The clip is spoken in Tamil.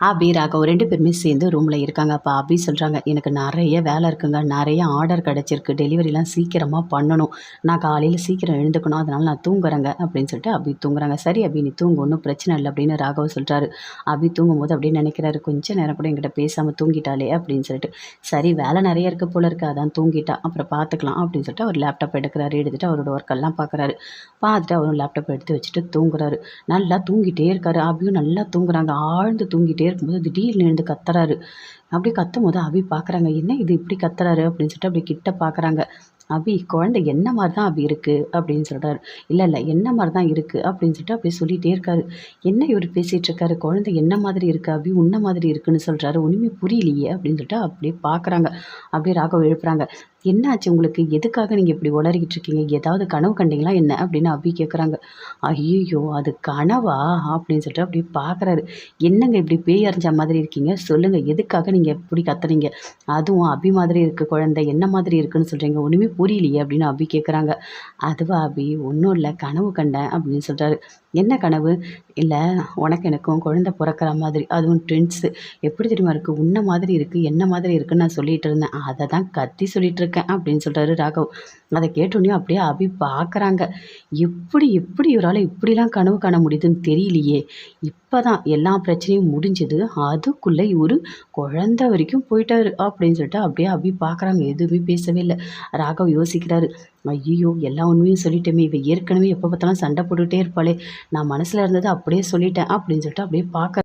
அபி ராகவ் ரெண்டு பேருமே சேர்ந்து ரூமில் இருக்காங்க. அப்போ அபி சொல்கிறாங்க எனக்கு நிறைய வேலை இருக்குங்க. நிறைய ஆர்டர் கிடச்சிருக்கு. டெலிவரிலாம் சீக்கிரமாக பண்ணணும். நான் காலையில் சீக்கிரம் எழுந்துக்கணும். அதனால் நான் தூங்குறேங்க. அப்படின்னு சொல்லிட்டு அபி தூங்குறாங்க. சரி அபி நீ தூங்கு. ஒன்றும் பிரச்சனை இல்லை. அப்படின்னு ராகவ் சொல்கிறாரு அபி தூங்கும்போது அப்படியே நினைக்கிறாரு கொஞ்ச நேரம் கூட என்கிட்ட பேசாமல் தூங்கிட்டாலே அப்படின்னு சொல்லிட்டு சரி வேலை நிறைய இருக்குது போல இருக்குது அதான் தூங்கிட்டா. அப்புறம் பார்த்துக்கலாம் அப்படின்னு சொல்லிட்டு அவர் லேப்டாப் எடுக்கிறாரு. எடுத்துகிட்டு அவரோட ஒர்க்கெல்லாம் பார்க்குறாரு பார்த்துட்டு அவரும் லேப்டாப் எடுத்து வச்சுட்டு தூங்குறாரு. நல்லா தூங்கிட்டே இருக்காரு. அபியும் நல்லா தூங்குறாங்க. ஆழ்ந்து தூங்கிட்டே இருக்கும்போது திடீர்னு எழுந்து கத்துறாரு. அப்படி கத்தும் போது அபி பார்க்குறாங்க என்ன இது இப்படி கத்துறாரு? அப்படின்னு சொல்லிட்டு அப்படி கிட்ட பார்க்குறாங்க அபி குழந்தை என்ன மாதிரி தான் அபி இருக்குது அப்படின்னு சொல்கிறாரு இல்லை இல்லை என்ன மாதிரி தான் இருக்குது அப்படின்னு சொல்லிட்டு அப்படி சொல்லிகிட்டே இருக்காரு. என்ன இவர் பேசிகிட்டு இருக்காரு? குழந்தை என்ன மாதிரி இருக்குது அபி? உன்ன மாதிரி இருக்குன்னு சொல்கிறாரு ஒன்றுமே புரியலையே? அப்படின்னு சொல்லிட்டு அப்படியே பார்க்குறாங்க அப்படியே ராகவ் எழுப்புறாங்க. என்னாச்சு உங்களுக்கு? எதுக்காக நீங்கள் இப்படி உளறிக்கிட்டு இருக்கீங்க? ஏதாவது கனவு கண்டிங்களா என்ன? அப்படின்னு அபி கேட்குறாங்க ஐயோ அது கனவா? அப்படின்னு சொல்லிட்டு அப்படியே பார்க்குறாரு என்னங்க இப்படி பேய் அறிஞ்ச மாதிரி இருக்கீங்க? சொல்லுங்கள் எதுக்காக நீங்கள் எப்படி கத்துறீங்க? அதுவும் அபி மாதிரி இருக்குது குழந்தை என்ன மாதிரி இருக்குன்னு சொல்கிறீங்க ஒன்றுமே புரியலையே அப்படின்னு அபி கேட்குறாங்க அதுவா அபி ஒன்றும் இல்லை கனவு கண்டேன் அப்படின்னு சொல்கிறாரு என்ன கனவு? இல்லை உனக்கு எனக்கும் குழந்தை பிறக்கிற மாதிரி. அதுவும் ட்ரெண்ட்ஸு எப்படி தெரியுமா இருக்குது உன்ன மாதிரி இருக்குது என்ன மாதிரி இருக்குன்னு நான் சொல்லிட்டு இருந்தேன். அதை தான் கத்தி சொல்லிட்டு இருக்கேன் அப்படின்னு சொல்கிறாரு ராகவ். அதை கேட்டோன்னே அப்படியே அபி பார்க்குறாங்க எப்படி எப்படி இவரால் இப்படிலாம் கனவு காண முடியுதுன்னு தெரியலையே. இப்போ தான் எல்லா பிரச்சனையும் முடிஞ்சது. அதுக்குள்ளே இவர் குழந்தை வரைக்கும் போயிட்டாரு அப்படின்னு சொல்லிட்டு அப்படியே அபி பார்க்குறாங்க எதுவுமே பேசவே இல்லை. ராகவ் யோசிக்கிறாரு. ஐயோ எல்லா உண்மையும் சொல்லிட்டேமே. இவ ஏற்கனவே எப்போ பார்த்தாலும் சண்டை போட்டுகிட்டே இருப்பாளே. நான் மனசில் இருந்ததை அப்படியே சொல்லிட்டேன் அப்படின்னு சொல்லிட்டு அப்படியே பார்க்க